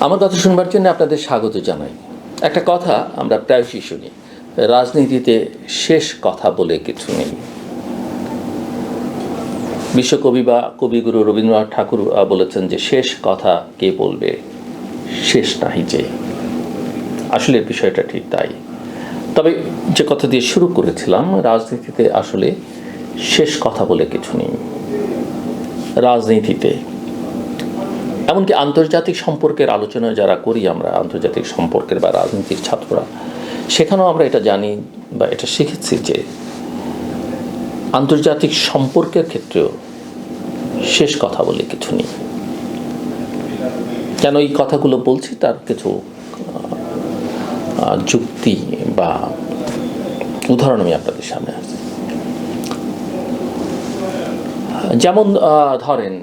আমার কথা শুনবার জন্য আপনাদের স্বাগত জানাই। একটা কথা আমরা প্রায়শই শুনি, রাজনীতিতে শেষ কথা বলে কিছু নেই। বিশ্বকবি বা কবিগুরু রবীন্দ্রনাথ ঠাকুর বলেছেন যে শেষ কথা কে বলবে? শেষ নাহি যে। আসলে বিষয়টা ঠিক তাই। তবে যে কথা দিয়ে শুরু করেছিলাম, রাজনীতিতে আসলে শেষ কথা বলে কিছু নেই। রাজনীতিতে এমনকি আন্তর্জাতিক সম্পর্কের আলোচনা যারা করি আমরা, আন্তর্জাতিক সম্পর্কের বা রাজনীতির ছাত্ররা, সেখানেও আমরা এটা জানি বা এটা শিখেছি যে আন্তর্জাতিক সম্পর্কের ক্ষেত্রেও শেষ কথা বলে কিছু নেই। কেন এই কথাগুলো বলছি? তার কিছু যুক্তি বা উদাহরণ আমি আপনাদের সামনে আসছি যেমন ধরেন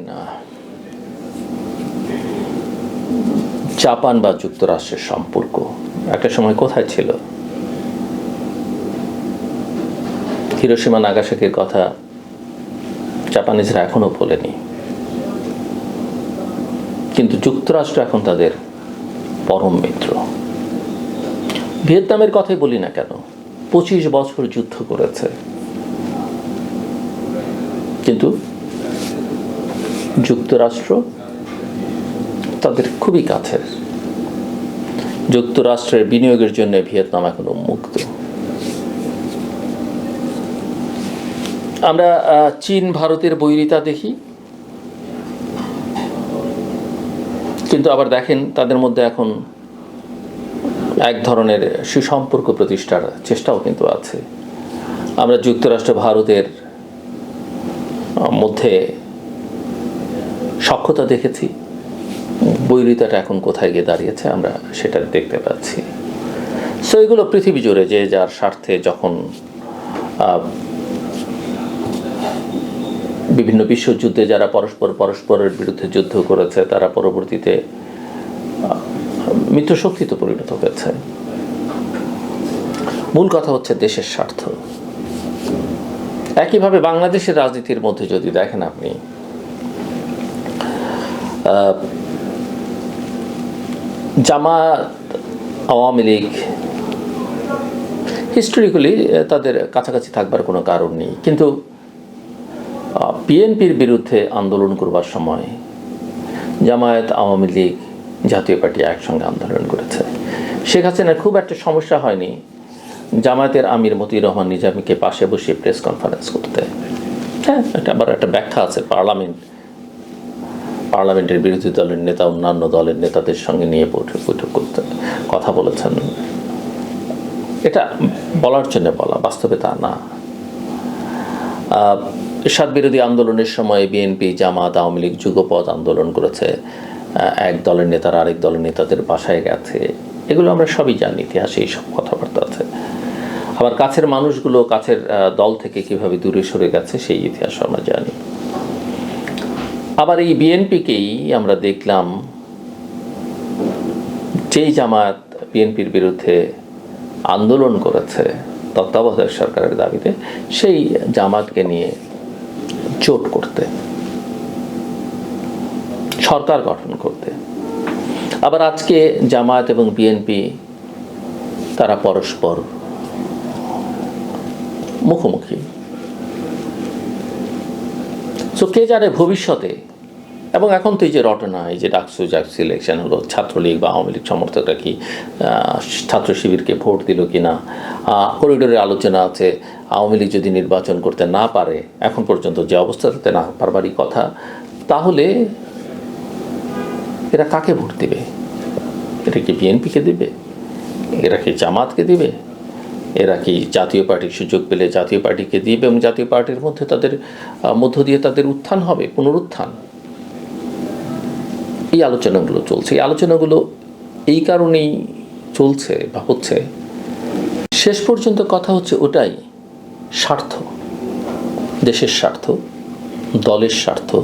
জাপান বা যুক্তরাষ্ট্রের সম্পর্ক। একটা সময় কোথায় ছিল? হিরোসীমা নাগাসাকির কথা জাপানিজরা এখনও বলেনি। কিন্তু যুক্তরাষ্ট্র এখন তাদের পরম মিত্র। ভিয়েতনামের কথাই বলি না কেন, পঁচিশ বছর যুদ্ধ করেছে। কিন্তু যুক্তরাষ্ট্র তাদের খুবই কাছের। যুক্তরাষ্ট্রের বিনিয়োগের জন্য ভিয়েতনাম এখন উন্মুক্ত আমরা চীন, ভারতের বৈরিতা দেখি। কিন্তু আবার দেখেন, তাদের মধ্যে এখন এক ধরনের সুসম্পর্ক প্রতিষ্ঠার চেষ্টাও কিন্তু আছে। আমরা যুক্তরাষ্ট্র, ভারতের মধ্যে সক্ষতা দেখেছি। বৈরিতাটা এখন কোথায় গিয়ে দাঁড়িয়েছে আমরা সেটা দেখতে পাচ্ছি। সো এগুলো পৃথিবী জুড়ে যে যার স্বার্থে যখন বিভিন্ন বিশ্বযুদ্ধে যারা পরস্পর পরস্পরের বিরুদ্ধে যুদ্ধ করেছে, তারা পরবর্তীতে মিত্রশক্তিতে পরিণত হয়েছে। মূল কথা হচ্ছে দেশের স্বার্থ। একইভাবে বাংলাদেশের রাজনীতির মধ্যে যদি দেখেন আপনি জামাত, আওয়ামী লীগ হিস্টোরিক্যালি তাদের কাছাকাছি থাকবার কোনো কারণ নেই। কিন্তু বিএনপির বিরুদ্ধে আন্দোলন করবার সময় জামায়াত, আওয়ামী লীগ জাতীয় পার্টি একসঙ্গে আন্দোলন করেছে। শেখ হাসিনার খুব একটা সমস্যা হয়নি। জামায়াতের আমির মতিউর রহমান নিজামীকে পাশে বসিয়ে প্রেস কনফারেন্স করতে। হ্যাঁ একটা আবার একটা ব্যাখ্যা আছে পার্লামেন্ট পার্লামেন্টের বিরোধী দলের নেতা, অন্যান্য দলের নেতাদের সঙ্গে নিয়ে বৈঠক বৈঠক করতে কথা বলেছেন। এটা বলার জন্য বলা, বাস্তবে তা না। এরশাদ বিরোধী আন্দোলনের সময় বিএনপি, জামাত, আওয়ামী লীগ যুগপথ আন্দোলন করেছে। এক দলের নেতারা আরেক দলের নেতাদের বাসায় গেছে। এগুলো আমরা সবই জানি, ইতিহাসে এইসব কথাবার্তা আছে। আবার কাছের মানুষগুলো কাছের দল থেকে কীভাবে দূরে সরে গেছে, সেই ইতিহাস আমরা জানি। আবার এই বিএনপিকেই আমরা দেখলাম যেই জামাত বিএনপির বিরুদ্ধে আন্দোলন করেছে, তত্ত্বাবধায়ক সরকারের দাবিতে, সেই জামাতকে নিয়ে জোট করতে, সরকার গঠন করতে। আবার আজকে জামায়াত এবং বিএনপি, তারা পরস্পর মুখোমুখি। সো কে জানে ভবিষ্যতে? এবং এখন তো এই যে রটনা, এই যে ডাকসু জাকসু ইলেকশন হলো, ছাত্রলীগ বা আওয়ামী লীগ সমর্থকরা কি ছাত্র শিবিরকে ভোট দিল কি না করিডোরে আলোচনা আছে, আওয়ামী লীগ যদি নির্বাচন করতে না পারে, এখন পর্যন্ত যে অবস্থাতে না পারবারই কথা, তাহলে এরা কাকে ভোট দেবে? এটা কি বিএনপিকে দেবে? এরা কি জামাতকে দিবে? এরা কি জাতীয় পার্টির সুযোগ পেলে জাতীয় পার্টিকে দিবে এবং জাতীয় পার্টির মধ্যে তাদের মধ্য দিয়ে তাদের উত্থান হবে, পুনরুত্থান? এই আলোচনাগুলো চলছে। এই আলোচনাগুলো এই কারণেই চলছে বা হচ্ছে, শেষ পর্যন্ত কথা হচ্ছে ওটাই, স্বার্থ। দেশের স্বার্থ, দলের স্বার্থ,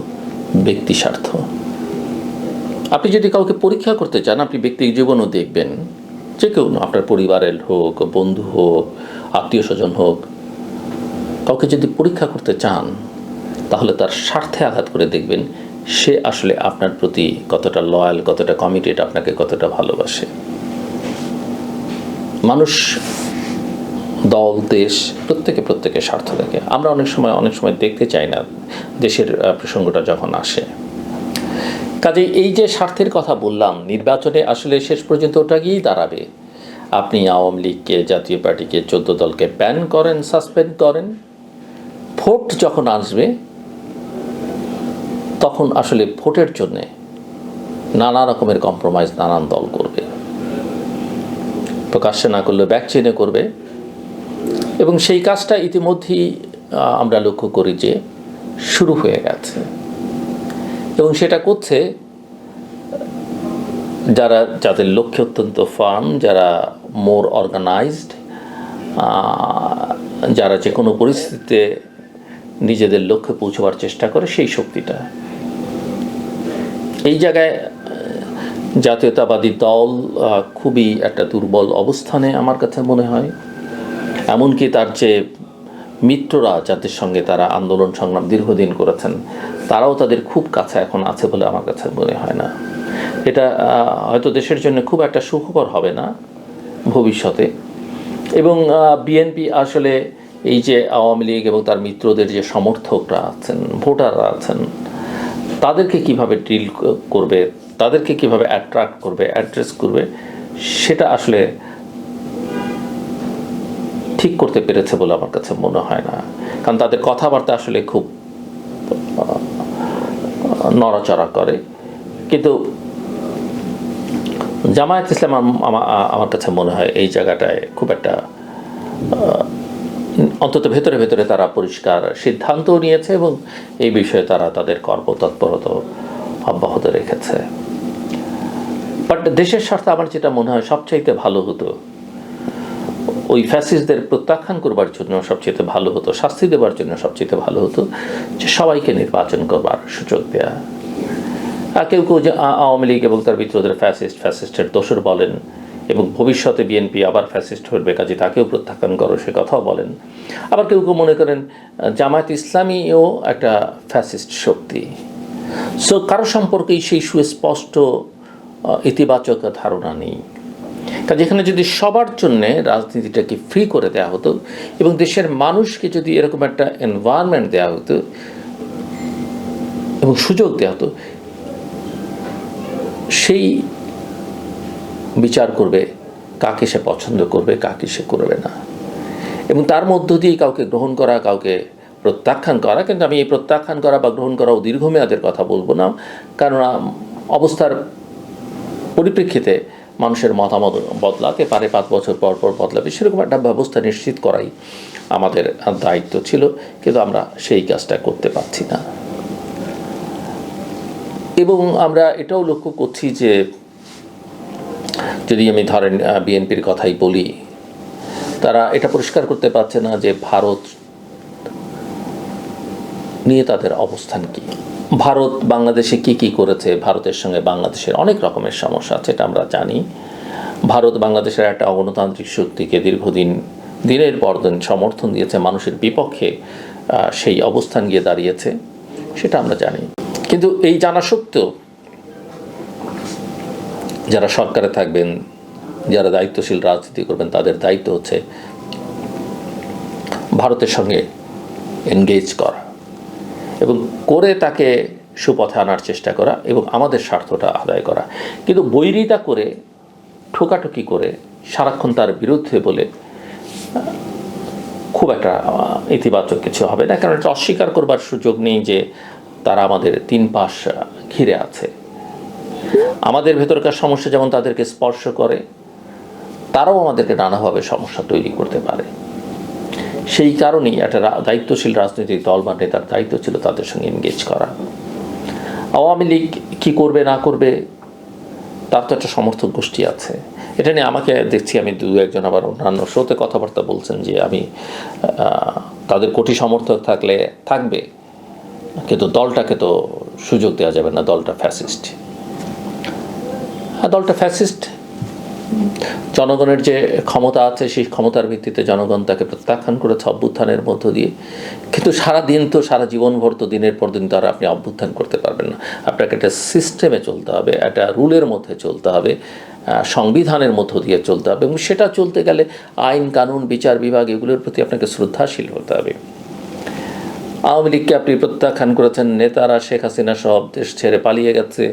ব্যক্তি স্বার্থ। আপনি যদি কাউকে পরীক্ষা করতে চান, আপনি ব্যক্তির জীবনও দেখবেন। যে কেউ আপনার পরিবারের হোক, বন্ধু হোক, আত্মীয় স্বজন হোক, কাউকে যদি পরীক্ষা করতে চান, তাহলে তার স্বার্থে আঘাত করে দেখবেন সে আসলে আপনার প্রতি কতটা লয়াল কতটা কমিটেড আপনাকে কতটা ভালোবাসে। মানুষ, দল, দেশ, প্রত্যেকে প্রত্যেকের স্বার্থ দেখে আমরা অনেক সময় অনেক সময় দেখতে চাই না দেশের প্রসঙ্গটা যখন আসে। কাজে এই যে স্বার্থের কথা বললাম, নির্বাচনে আসলে শেষ পর্যন্ত ওটা গিয়েই দাঁড়াবে। আপনি আওয়ামী লীগকে, জাতীয় পার্টিকে, চোদ্দ দলকে ব্যান করেন সাসপেন্ড করেন। ভোট যখন আসবে, তখন আসলে ভোটের জন্যে নানা রকমের কম্প্রোমাইজ নানান দল করবে। প্রকাশ্যে না করলে ব্যাক করবে। এবং সেই কাজটা ইতিমধ্যেই আমরা লক্ষ্য করি যে শুরু হয়ে গেছে। এবং সেটা করছে যারা, যাদের লক্ষ্যে অত্যন্ত ফার্ম যারা মোর অর্গানাইজড যারা যে কোনো পরিস্থিতিতে নিজেদের লক্ষ্যে পৌঁছবার চেষ্টা করে সেই শক্তিটা। এই জায়গায় জাতীয়তাবাদী দল খুবই একটা দুর্বল অবস্থানে আমার কাছে মনে হয়। এমনকি তার যে মিত্ররা যাদের সঙ্গে তারা আন্দোলন সংগ্রাম দীর্ঘদিন করেছেন, তারাও তাদের খুব কাছে এখন আছে বলে আমার কাছে মনে হয় না। এটা হয়তো দেশের জন্য খুব একটা সুখকর হবে না ভবিষ্যতে। এবং বিএনপি আসলে এই যে আওয়ামী লীগ এবং তার মিত্রদের যে সমর্থকরা আছেন, ভোটাররা আছেন, তাদেরকে কীভাবে ডিল করবে, তাদেরকে কীভাবে অ্যাট্রাক্ট করবে অ্যাড্রেস করবে, সেটা আসলে ঠিক করতে পেরেছে বলে আমার কাছে মনে হয় না। কারণ তাদের কথাবার্তা আসলে খুব নড়াচড়া করে। কিন্তু জামায়াত ইসলাম আমার কাছে মনে হয় এই জায়গাটায় খুব একটা অন্তত ভেতরে ভেতরে তারা পরিষ্কার সিদ্ধান্তও নিয়েছে এবং এই বিষয়ে তারা তাদের কর্মতৎপরতা অব্যাহত রেখেছে। বাট দেশের স্বার্থে আমার যেটা মনে হয় সবচাইতে ভালো হতো ওই ফ্যাসিস্টদের প্রত্যাখ্যান করবার জন্য সবচেয়ে ভালো হতো, শাস্তি দেওয়ার জন্য সবচেয়ে ভালো হতো যে সবাইকে নির্বাচন করবার সুযোগ দেয়া। আর কেউ কেউ যে আওয়ামী লীগ এবং তার মিত্রদের ফ্যাসিস্ট ফ্যাসিস্টের দোষর বলেন এবং ভবিষ্যতে বিএনপি আবার ফ্যাসিস্ট হবে কাজে তাকেও প্রত্যাখ্যান করো, সে কথাও বলেন। আবার কেউ কেউ মনে করেন, জামায়াত ইসলামীও একটা ফ্যাসিস্ট শক্তি। সো কারও সম্পর্কেই সেই সুস্পষ্ট ইতিবাচক ধারণা নেই। কাজে এখানে যদি সবার জন্য রাজনীতিটাকে ফ্রি করে দেওয়া হতো এবং দেশের মানুষকে যদি এরকম একটা এনভায়রনমেন্ট দেওয়া হতো এবং সুযোগ দেওয়া হতো, সেই বিচার করবে কাকে সে পছন্দ করবে, কাকে সে করবে না। এবং তার মধ্য দিয়ে কাউকে গ্রহণ করা, কাউকে প্রত্যাখ্যান করা, কিন্তু আমি এই প্রত্যাখ্যান করা বা গ্রহণ করা ও দীর্ঘমেয়াদের কথা বলব না কারণ অবস্থার পরিপ্রেক্ষিতে মানুষের মতামত বদলাতে পারে, পাঁচ বছর পর পর বদলাবে, সেরকম একটা ব্যবস্থা নিশ্চিত করাই আমাদের দায়িত্ব ছিল, কিন্তু আমরা সেই কাজটা করতে পারছি না। এবং আমরা এটাও লক্ষ্য করছি যে, যদি আমি ধরেন বিএনপির কথাই বলি, তারা এটা পরিষ্কার করতে পারছে না যে ভারত নিয়ে তাদের অবস্থান কি। ভারত বাংলাদেশে কি কি করেছে? ভারতের সঙ্গে বাংলাদেশের অনেক রকমের সমস্যা আছে, এটা আমরা জানি। ভারত বাংলাদেশের একটা অগণতান্ত্রিক শক্তিকে দীর্ঘদিন, দিনের পর দিন সমর্থন দিয়েছে, মানুষের বিপক্ষে সেই অবস্থান গিয়ে দাঁড়িয়েছে, সেটা আমরা জানি। কিন্তু এই জানা সত্ত্বেও যারা সরকারে থাকবেন, যারা দায়িত্বশীল রাজনীতি করবেন, তাদের দায়িত্ব হচ্ছে ভারতের সঙ্গে এনগেজ করা। এবং করে তাকে সুপথে আনার চেষ্টা করা এবং আমাদের স্বার্থটা আদায় করা। কিন্তু বৈরিতা করে, ঠোকাঠুকি করে, সারাক্ষণ তার বিরুদ্ধে বলে, খুব একটা ইতিবাচক কিছু হবে না। কারণ এটা অস্বীকার করবার সুযোগ নেই যে তারা আমাদের তিন পাশ ঘিরে আছে। আমাদের ভেতরকার সমস্যা যেমন তাদেরকে স্পর্শ করে, তারাও আমাদেরকে নানাভাবে সমস্যা তৈরি করতে পারে। সেই কারণেই একটা দায়িত্বশীল রাজনৈতিক দল বা নেতার দায়িত্ব ছিল তাদের সঙ্গে এনগেজ করা। আওয়ামী লীগ কী করবে, না করবে, তার তো একটা সমর্থক গোষ্ঠী আছে। এটা নিয়ে আমাকে দেখছি, আমি দু, একজন আবার অন্যান্য শোতে কথাবার্তা বলছেন যে আমি তাদের কোটি সমর্থক থাকলে থাকবে, কিন্তু দলটাকে তো সুযোগ দেওয়া যাবে না, দলটা ফ্যাসিস্ট আর দলটা ফ্যাসিস্ট জনগণের যে ক্ষমতা আছে, সেই ক্ষমতার ভিত্তিতে জনগণ তাকে প্রত্যাখ্যান করেছে, অভ্যুত্থানের মধ্য দিয়ে। কিন্তু সারা দিন তো, সারা জীবনভর তো, দিনের পর দিন তো আর আপনি অভ্যুত্থান করতে পারবেন না। আপনাকে একটা সিস্টেমে চলতে হবে, একটা রুলের মধ্যে চলতে হবে সংবিধানের মধ্য দিয়ে চলতে হবে এবং সেটা চলতে গেলে আইন, কানুন, বিচার বিভাগ এগুলোর প্রতি আপনাকে শ্রদ্ধাশীল হতে হবে। আওয়ামী লীগকে আপনি প্রত্যাখ্যান করেছেন, নেতারা শেখ হাসিনা সব দেশ ছেড়ে পালিয়ে গেছে,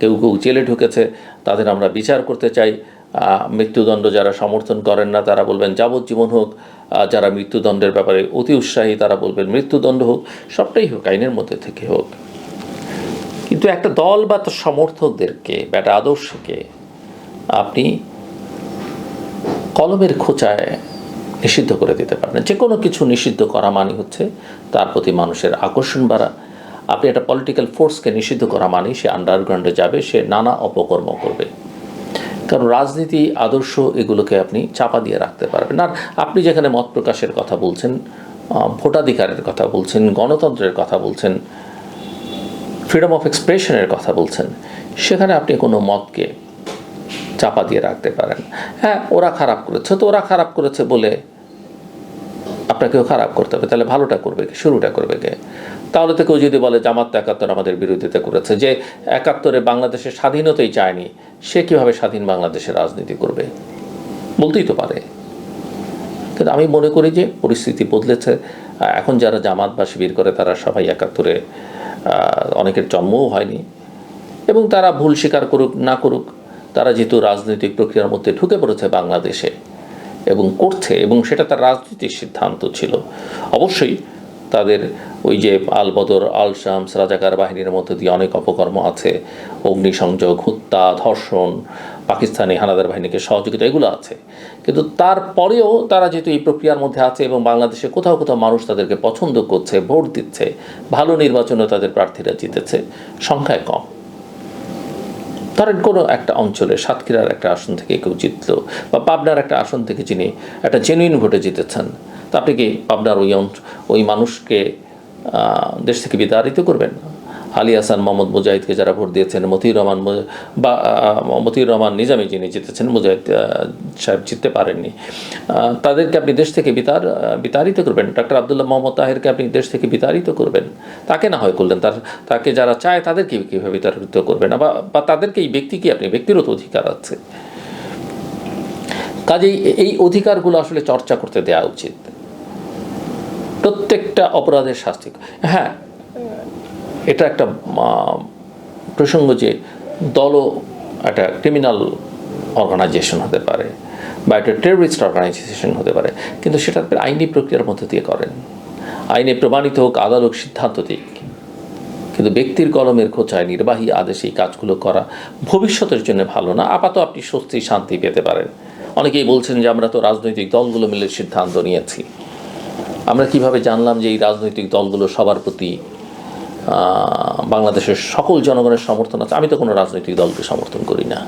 কেউ কেউ জেলে ঢুকেছে, তাদের আমরা বিচার করতে চাই। মৃত্যুদণ্ড যারা সমর্থন করেন না, তারা বলবেন, যাবজ্জীবন হোক। যারা মৃত্যুদণ্ডের ব্যাপারে অতি উৎসাহী, তারা বলবেন, মৃত্যুদণ্ড হোক, সবটাই হোক, আইনের মধ্যে থেকে হোক। কিন্তু একটা দল বা তার সমর্থকদেরকে বা একটা আদর্শকে, আপনি কলমের খোঁচায় নিষিদ্ধ করে দিতে পারেন যে কোনো কিছু নিষিদ্ধ করা মানে হচ্ছে তার প্রতি মানুষের আকর্ষণ বাড়া। আপনি একটা পলিটিক্যাল ফোর্সকে নিষিদ্ধ করা মানেই সে আন্ডারগ্রাউন্ডে যাবে, সে নানা অপকর্ম করবে। কারণ রাজনীতি, আদর্শ এগুলোকে আপনি চাপা দিয়ে রাখতে পারবেন। আর আপনি যেখানে মত প্রকাশের কথা বলছেন ভোটাধিকারের কথা বলছেন, গণতন্ত্রের কথা বলছেন ফ্রিডম অফ এক্সপ্রেশনের কথা বলছেন, সেখানে আপনি কোনো মতকে চাপা দিয়ে রাখতে পারেন। হ্যাঁ ওরা খারাপ করেছে তো ওরা খারাপ করেছে বলে আপনাকেও খারাপ করতে হবে। তাহলে ভালোটা করবে কে? শুরুটা করবে কে? তাহলে তো কেউ যদি বলে জামাত একাত্তর আমাদের বিরোধিতা করেছে, যে একাত্তরে বাংলাদেশের স্বাধীনতাই চায়নি, সে কীভাবে স্বাধীন বাংলাদেশের রাজনীতি করবে? বলতেই তো পারে। কিন্তু আমি মনে করি যে পরিস্থিতি বদলেছে। এখন যারা জামাত বা শিবির করে, তারা সবাই একাত্তরে অনেকের জন্মও হয়নি। এবং তারা ভুল স্বীকার করুক, না করুক, তারা যেহেতু রাজনৈতিক প্রক্রিয়ার মধ্যে ঢুকে পড়েছে বাংলাদেশে এবং করছে, এবং সেটা তার রাজনৈতিক সিদ্ধান্ত ছিল। অবশ্যই তাদের ওই যে আলবদর আল শামস রাজাকার বাহিনীর মধ্যে দিয়ে অনেক অপকর্ম আছে। অগ্নিসংযোগ, হত্যা, ধর্ষণ, পাকিস্তানি হানাদার বাহিনীকে সহযোগিতা, এগুলো আছে। কিন্তু তারপরেও তারা যেহেতু এই প্রক্রিয়ার মধ্যে আছে এবং বাংলাদেশে কোথাও কোথাও মানুষ তাদেরকে পছন্দ করছে, ভোট দিচ্ছে, ভালো নির্বাচনে তাদের প্রার্থীরা জিতেছে, সংখ্যায় কম। ধরেন কোনো একটা অঞ্চলে, সাতক্ষীরার একটা আসন থেকে কেউ জিতলো বা পাবনার একটা আসন থেকে যিনি একটা জেনুইন ভোটে জিতেছেন তা আপনি কি পাবনার ওই ওই মানুষকে দেশ থেকে বিতাড়িত করবেন? আলী হাসান, মোহাম্মদ মুজাহিদকে যারা ভোট দিয়েছেন, মতিউর রহমান বা মতিউর রহমান নিজামী যিনি জিতেছেন, মুজাহিদ সাহেব জিততে পারেননি। তাদেরকে আপনি দেশ থেকে বিতার বিতাড়িত করবেন। ডক্টর আবদুল্লাহ মোহাম্মদ তাহেরকে আপনি দেশ থেকে বিতাড়িত করবেন। তাকে না হয় করলেন, তার তাকে যারা চায় তাদেরকে কীভাবে বিতাড়িত করবেন? বা বা তাদেরকে এই ব্যক্তিকে আপনি? ব্যক্তিগত অধিকার আছে। কাজেই এই অধিকারগুলো আসলে চর্চা করতে দেওয়া উচিত। প্রত্যেকটা অপরাধের শাস্তি হ্যাঁ এটা একটা প্রসঙ্গ যে দলও একটা ক্রিমিনাল অর্গানাইজেশন হতে পারে বা একটা টেররিস্ট অর্গানাইজেশন হতে পারে, কিন্তু সেটা আইনি প্রক্রিয়ার মধ্যে দিয়ে করেন। আইনে প্রমাণিত হোক, আদালত সিদ্ধান্ত দিক। কিন্তু ব্যক্তির কলমের খোঁচায় নির্বাহী আদেশে এই কাজগুলো করা ভবিষ্যতের জন্য ভালো না আপাতত আপনি স্বস্তি, শান্তি পেতে পারেন। অনেকেই বলছেন যে আমরা তো রাজনৈতিক দলগুলো মিলে সিদ্ধান্ত নিয়েছি। আমরা কীভাবে জানলাম যে এই রাজনৈতিক দলগুলো সবার প্রতি বাংলাদেশের সকল জনগণের সমর্থন আছে? আমি তো কোনো রাজনৈতিক দলকে সমর্থন করি না।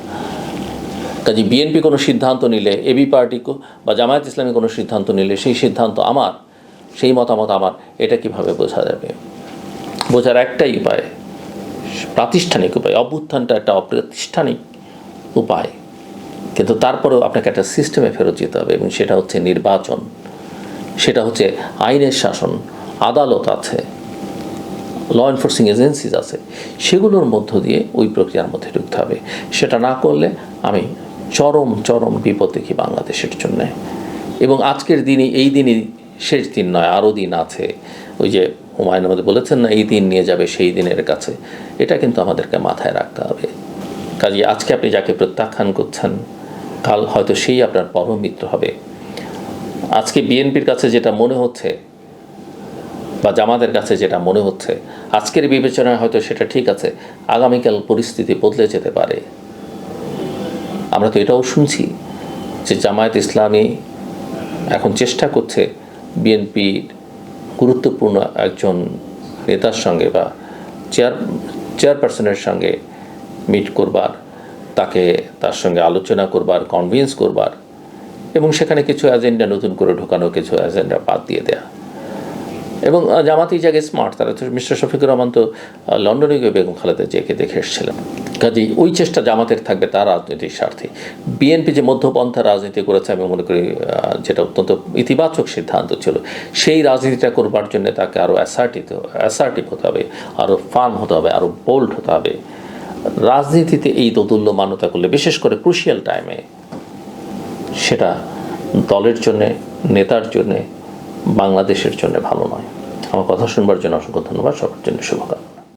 কাজে বিএনপি কোনো সিদ্ধান্ত নিলে, এবি পার্টি বা জামায়াত ইসলামী কোনো সিদ্ধান্ত নিলে, সেই সিদ্ধান্ত আমার, সেই মতামত আমার, এটা কীভাবে বোঝা যাবে? বোঝার একটাই উপায়, প্রাতিষ্ঠানিক উপায়, অভ্যুত্থানটা একটা অপ্রাতিষ্ঠানিক উপায়। কিন্তু তারপরেও আপনাকে একটা সিস্টেমে ফেরত যেতে হবে এবং সেটা হচ্ছে নির্বাচন। সেটা হচ্ছে আইনের শাসন, আদালত আছে ল এনফোর্সিং এজেন্সিজ আছে, সেগুলোর মধ্য দিয়ে ওই প্রক্রিয়ার মধ্যে ঢুকতে হবে। সেটা না করলে আমি চরম চরম বিপদ দেখি বাংলাদেশের জন্যে। এবং আজকের দিনই, এই দিনই শেষ দিন নয়, আরও দিন আছে। ওই যে হুমায়ুন আমাদের বলেছেন না, এই দিন নিয়ে যাবে সেই দিনের কাছে। এটা কিন্তু আমাদেরকে মাথায় রাখতে হবে। কাজে আজকে আপনি যাকে প্রত্যাখ্যান করছেন, কাল হয়তো সেই আপনার পরম মিত্র হবে। আজকে বিএনপির কাছে যেটা মনে হচ্ছে বা জামাতের কাছে যেটা মনে হচ্ছে, আজকের বিবেচনায় হয়তো সেটা ঠিক আছে, আগামীকাল পরিস্থিতি বদলে যেতে পারে। আমরা তো এটাও শুনছি যে জামায়াত ইসলামী এখন চেষ্টা করছে বিএনপির গুরুত্বপূর্ণ একজন নেতার সঙ্গে বা চেয়ার, চেয়ারপারসনের সঙ্গে মিট করবার, তাকে তার সঙ্গে আলোচনা করবার কনভিন্স করবার এবং সেখানে কিছু এজেন্ডা নতুন করে ঢোকানো, কিছু এজেন্ডা বাদ দিয়ে দেয়া। এবং জামাতি জায়গায় স্মার্ট তারা তো মিস্টার শফিকুর রহমান তো লন্ডনে গিয়ে বেগম খালেদা জিয়াকে দেখে এসেছিলেন। কাজেই ওই চেষ্টা জামাতের থাকবে, তার রাজনৈতিক স্বার্থে। বিএনপি যে মধ্যপন্থা রাজনীতি করেছে, আমি মনে করি যেটা অত্যন্ত ইতিবাচক সিদ্ধান্ত ছিল, সেই রাজনীতিটা করবার জন্য তাকে আরও অ্যাসার্টিভ অ্যাসার্টিভ হতে হবে আরও ফার্ম হতে হবে আরও বোল্ড হতে হবে। রাজনীতিতে এই দোদুল্য মান্যতা করলে, বিশেষ করে ক্রুশিয়াল টাইমে সেটা দলের জন্যে, নেতার জন্যে, বাংলাদেশের জন্য ভালো নয়। আমার কথা শুনবার জন্য অসংখ্য ধন্যবাদ। সবার জন্য শুভকামনা।